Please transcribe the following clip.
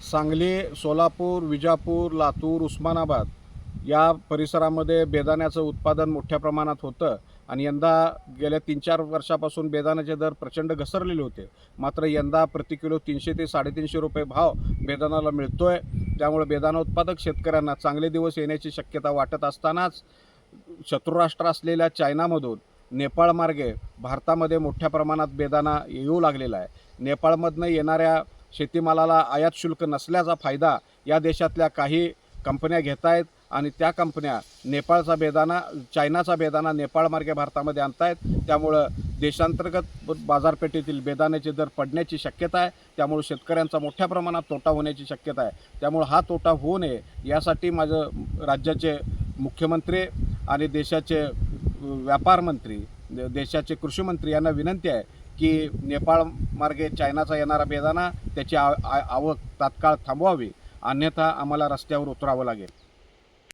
सांगली सोलापूर विजापूर लातूर उस्मानाबाद या परिसरामध्ये बेदाण्याचं उत्पादन मोठ्या प्रमाणात होतं आणि यंदा गेल्या तीन चार वर्षापासून बेदाण्याचे दर प्रचंड घसरलेले होते. मात्र यंदा प्रति किलो तीनशे ते साडेतीनशे रुपये भाव बेदाण्याला मिळतो आहे त्यामुळे बेदाणा उत्पादक शेतकऱ्यांना चांगले दिवस येण्याची शक्यता वाटत असतानाच शत्रुराष्ट्र असलेल्या चायनामधून नेपाळमार्गे भारतामध्ये मोठ्या प्रमाणात बेदाणा येऊ लागलेला आहे. नेपाळमधनं येणाऱ्या शेतीमालाला आयात शुल्क नसल्याचा फायदा या देशातल्या काही कंपन्या घेत आहेत आणि त्या कंपन्या नेपाळचा बेदाना चायनाचा बेदाना नेपाळमार्गे भारतामध्ये आणतायत. त्यामुळं देशांतर्गत बाजारपेठेतील बेदाण्याचे दर पडण्याची शक्यता आहे. त्यामुळे शेतकऱ्यांचा मोठ्या प्रमाणात तोटा होण्याची शक्यता आहे. त्यामुळं हा तोटा होऊ नये यासाठी माझं राज्याचे मुख्यमंत्री आणि देशाचे व्यापार मंत्री देशाचे कृषी मंत्री यांना विनंती आहे की नेपाळ मार्गे चायनाचा येणारा बेदाना त्याची आ- आवक तात्काळ थांबवावी अन्यथा आम्हाला रस्त्यावर उतरावं लागेल.